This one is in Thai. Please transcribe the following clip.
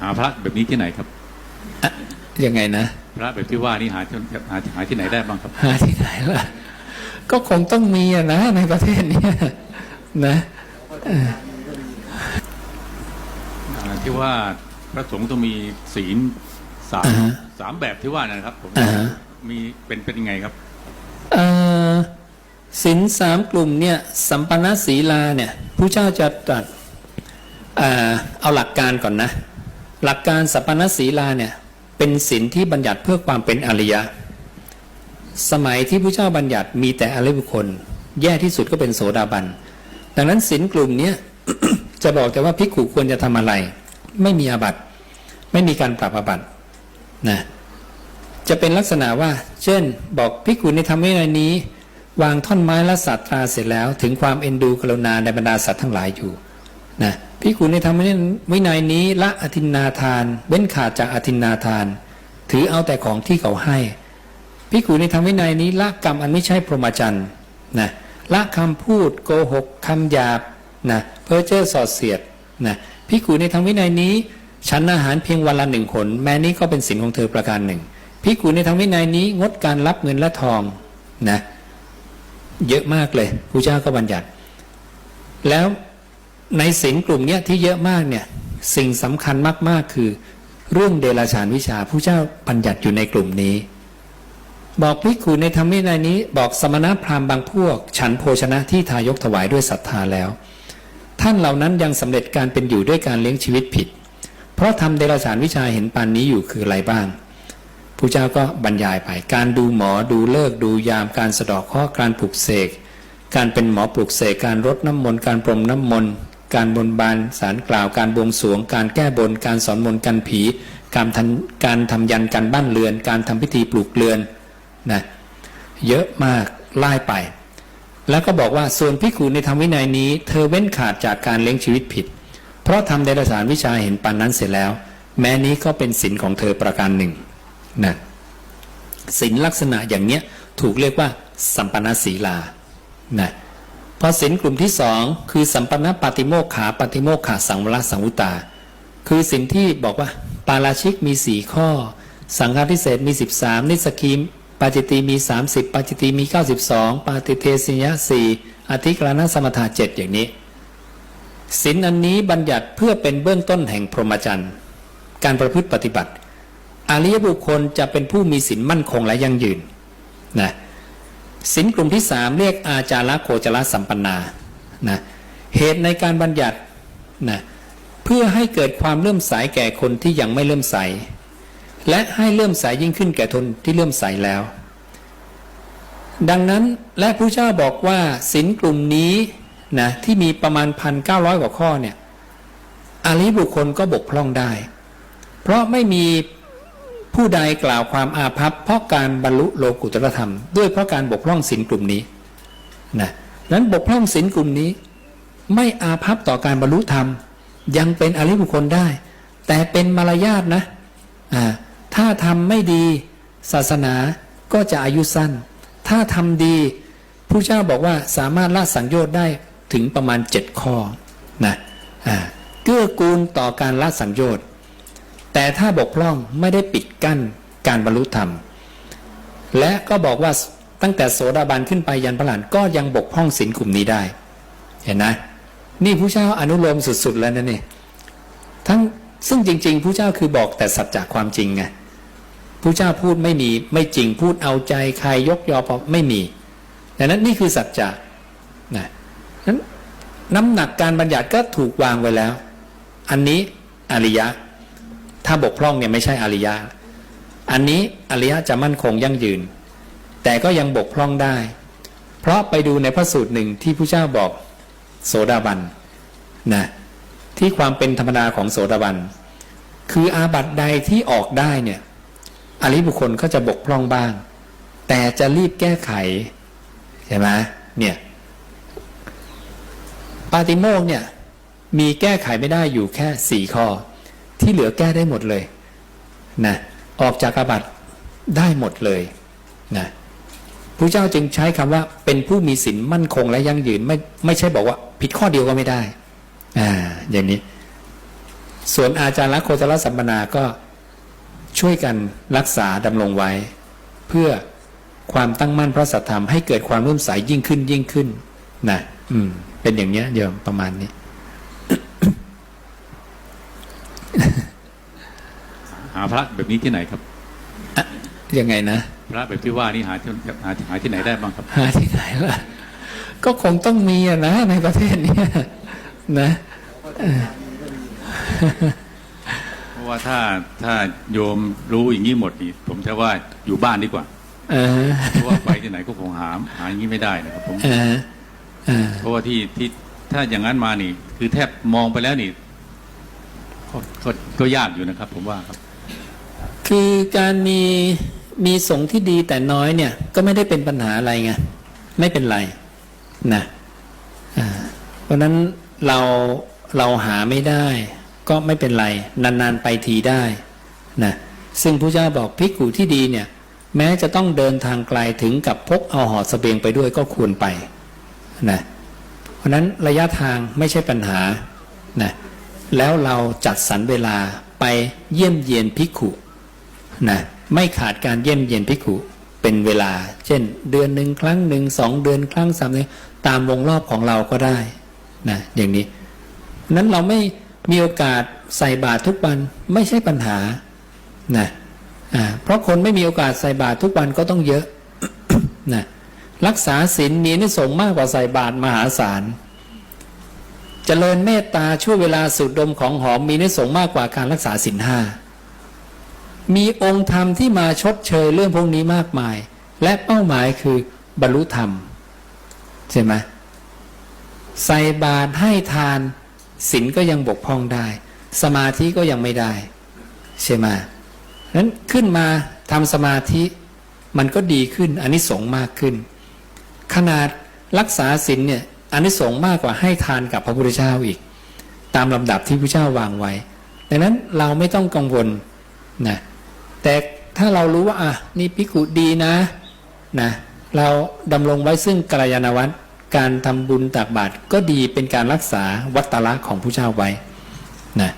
หาพระแบบนี้ที่ไหนครับอะยังไงนะพระแบบที่ว่านี่หาที่หาหาที่ไหนได้บ้างครับ หาที่ไหนล่ะ ก็คงต้องมีอะนะในประเทศเนี้ยนะอ่าที่ว่าพระสงฆ์ต้องมีศีลสามอ่าฮะสามแบบที่ว่านะครับผมอ่าฮะมีเป็นเป็นยังไงครับเอ่อสินสามกลุ่มเนี่ยสัมปันนศีลาเนี่ยผู้เจ้าจะตรัสอ่าเอาหลักการก่อนนะ หลักการสัปนศีลาเนี่ยเป็นสินที่บัญญัติเพื่อความเป็นอริยะ สมัยที่ผู้เจ้าบัญญัติมีแต่อริยบุคคล แย่ที่สุดก็เป็นโสดาบัน ดังนั้นสินกลุ่มเนี้ยจะบอกแต่ว่าภิกขุควรจะทำอะไร ไม่มีอาบัติ ไม่มีการปรับอาบัตินะจะเป็นลักษณะว่า เช่น บอกภิกขุในธรรมวินัยนี้ วางท่อนไม้และสัตราเสร็จแล้ว ถึงความเอ็นดูกรุณาในบรรดาสัตว์ทั้งหลายอยู่ นะภิกขุในธรรมวินัยนี้ละอธินนาทานเว้นขาดจากอธินนาทาน ถือเอาแต่ของที่เขาให้ภิกขุในธรรมวินัยนี้ละกรรมอันไม่ใช่พรหมจรรย์นะละคำพูดโกหกคำหยาบนะเพ้อเจ้อสอดเสียดนะภิกขุในธรรมวินัยนี้ฉันอาหารเพียงวันละหนึ่งหนแม้นี้ก็เป็นสินของเธอประการหนึ่งภิกขุในทางวินัยนี้งดการรับเงินและทองนะเยอะมากเลยพระเจ้าก็บัญญัติ แล้ว ในสินกลุ่มเนี้ยที่เยอะมากเนี่ยสิ่งสำคัญมาก ๆ คือ เรื่องเดรัจฉานวิชาผู้เจ้าบัญญัติอยู่ในกลุ่มนี้ บอกภิกขุในธรรมวินัยนี้ บอกสมณพราหมณ์บางพวก ฉันโภชนะที่ทายกถวายด้วยศรัทธาแล้ว ท่านเหล่านั้นยังสำเร็จการเป็นอยู่ด้วยการเลี้ยงชีวิตผิด เพราะทำเดรัจฉานวิชาเห็นปานนี้อยู่คืออะไรบ้างพระเจ้าก็บรรยายไป การดูหมอดูเลิกดูยามการสะดอกข้อการปลุกเสกการเป็นหมอปลุกเสกการรดน้ำมนต์การปรมน้ำมนต์ การบนบานสารกล่าวการบวงสรวง การแก้บน การสอนมนต์กันผี การทำการทำยันการบ้านเรือน การทำพิธีปลูกเรือนนะเยอะมากไล่ไป แล้วก็บอกว่าส่วนพิคูในธรรมวินัยนี้ เธอเว้นขาดจากการเลี้ยงชีวิตผิด เพราะทำเดรัจฉานวิชาเห็นปานนั้นเสร็จแล้ว แม้นี้ก็เป็นศินของเธอประการหนึ่งนะศินลักษณะอย่างเนี้ยถูกเรียกว่าสัมปนนศีลานะ พอศินกลุ่มที่สองคือสัมปันนปาติโมกขาปาติโมกขาสังวรสังวุตา คือสินที่บอกว่า ปาราชิกมีสี่ข้อ สังฆาทิเศษมี 13 นิสกีมปาจิตีมี 30 ปาจิตีมี 92 ปาติเทสิยะสี่อธิกรณสมถะเจ็ดอย่างนี้สินอันนี้บัญญัติเพื่อเป็นเบื้องต้นแห่งพรหมจรรย์การประพฤติปฏิบัติอริยบุคคลจะเป็นผู้มีสินมั่นคงและยั่งยืนนะ สินกลุ่มที่สามเรียกอาจาระโคจรสัมปนานะเหตุในการบัญญัตินะเพื่อให้เกิดความเลื่อมใสแก่คนที่ยังไม่เลื่อมใส และให้เลื่อมใสยิ่งขึ้นแก่ทนที่เลื่อมใสแล้ว ดังนั้นและพระเจ้าบอกว่าสินกลุ่มนี้นะที่มีประมาณพันเก้าร้อยกว่าข้อเนี่ยอริยบุคคลก็บกพร่องได้ เพราะไม่มี ผู้ใดกล่าวความอาภัพเพราะการบรรลุโลกุตรธรรม ด้วยเพราะการบกพร่องสินกลุ่มนี้นะนั้นบกพร่องสินกลุ่มนี้ ไม่อาภัพต่อการบรรลุธรรม ยังเป็นอริบุคคลได้ แต่เป็นมารยาทนะอ่าถ้าทำไม่ดีศาสนาก็จะอายุสั้น ถ้าทำดีผู้เจ้าบอกว่าสามารถละสังโยชน์ได้ถึงประมาณเจ็ดข้อนะอ่าเกื้อกูลต่อการละสังโยชน์ แต่ถ้าบกพร่องไม่ได้ปิดกั้นการบรรลุธรรม และก็บอกว่าตั้งแต่โสดาบันขึ้นไปยันพระหลานก็ยังบกพร่องศีลกลุ่มนี้ได้ เห็นนะนี่ผู้เจ้าอนุโลมสุด ๆ แล้วนะนี่ทั้งซึ่งจริง ๆผู้เจ้าคือบอกแต่สัจจะความจริงไงผู้เจ้าพูดไม่มีไม่จริงพูดเอาใจใครยกยอพอไม่มีดังนั้นนี่คือสัจจะนะนั้นน้ำหนักการบัญญัติก็ถูกวางไว้แล้ว อันนี้อริยะ ถ้าบกพร่องเนี่ยไม่ใช่อริยะ อันนี้อริยะจะมั่นคงยั่งยืน แต่ก็ยังบกพร่องได้ เพราะไปดูในพระสูตรหนึ่งที่ผู้เจ้าบอกโสดาบันนะที่ความเป็นธรรมดาของโสดาบัน คืออาบัติใดที่ออกได้เนี่ยอริบุคคลก็จะบกพร่องบ้าง แต่จะรีบแก้ไขใช่ไหมเนี่ยปาติโมกเนี่ยมีแก้ไขไม่ได้อยู่แค่สี่ข้อ ที่เหลือแก้ได้หมดเลยนะออกจากอาบัติได้หมดเลยนะพระเจ้าจึงใช้คำว่าเป็นผู้มีศีลมั่นคงและยั่งยืนไม่ไม่ใช่บอกว่า ผิดข้อเดียวก็ไม่ได้อ่าอย่างนี้ ส่วนอาจารย์ละโคตรสัมปนาก็ช่วยกันรักษาดำรงไว้ เพื่อความตั้งมั่นพระสัทธรรมให้เกิดความร่วมใสยิ่งขึ้นยิ่งขึ้นนะอืม เป็นอย่างเนี้ยโยมประมาณนี้ หา พระแบบนี้ที่ไหนครับยังไงนะพระแบบที่ว่านี่หาที่หาหาที่ไหนได้บ้างครับ หาที่ไหนล่ะก็คงต้องมีอะนะ ในประเทศเนี้ยนะเพราะว่าถ้าถ้าโยมรู้อย่างนี้หมดนี่ผมจะว่าอยู่บ้านดีกว่าเออเพราะว่าไปที่ไหนก็คงหาหาอย่างนี้ไม่ได้นะครับผมเออเออเพราะว่าที่ที่ถ้าอย่างนั้นมานี่ คือแทบมองไปแล้วนี่ก็ก็ก็ยากอยู่นะครับ ผมว่าครับ คือการมีมีสงที่ดีแต่น้อยเนี่ย ก็ไม่ได้เป็นปัญหาอะไรไงไม่เป็นไรนะเพราะนั้นเราเราหาไม่ได้ ก็ไม่เป็นไร นานๆไปทีได้นะซึ่งพระเจ้าบอกภิกขุที่ดีเนี่ย แม้จะต้องเดินทางไกลถึงกับพกเอาหอเสบียงไปด้วยก็ควรไปนะเพราะฉะนั้นระยะทางไม่ใช่ปัญหานะแล้วเราจัดสรรเวลาไปเยี่ยมเยียนภิกขุ นะไม่ขาดการเยี่ยมเยียนภิกขุเป็นเวลา เช่น เดือนหนึ่งครั้งหนึ่งสองเดือนครั้งสามเดือนตามวงรอบของเราก็ได้นะอย่างนี้ นั้นเราไม่มีโอกาสใส่บาตรทุกวันไม่ใช่ปัญหานะอ่าเพราะคนไม่มีโอกาสใส่บาตรทุกวันก็ต้องเยอะนะรักษาศีลมีนิสงมากกว่าใส่บาตรมหาศาลเจริญเมตตาช่วงเวลาสูดดมของหอมมีนิสงมากกว่าการรักษาศีลห้า มีองค์ธรรมที่มาชดเชยเรื่องพวกนี้มากมาย และเป้าหมายคือบรรลุธรรม ใช่ไหมใส่บาตรให้ทานศีลก็ยังบกพร่องได้ สมาธิก็ยังไม่ได้ ใช่ไหมนั้นขึ้นมาทำสมาธิมันก็ดีขึ้นอันนี้สงส์มากขึ้น ขนาดรักษาศีลเนี่ยอันนี้สงส์มากกว่าให้ทานกับพระพุทธเจ้าอีก ตามลำดับที่พระเจ้าวางไว้ดังนั้นเราไม่ต้องกังวลนะ แต่ถ้าเรารู้ว่าอะนี่พิกุดีนะนะเราดำรงไว้ซึ่งกัลยาณวัตรการทำบุญตักบาตรก็ดีเป็นการรักษาวัตตะละของผู้เจ้าไว้นะ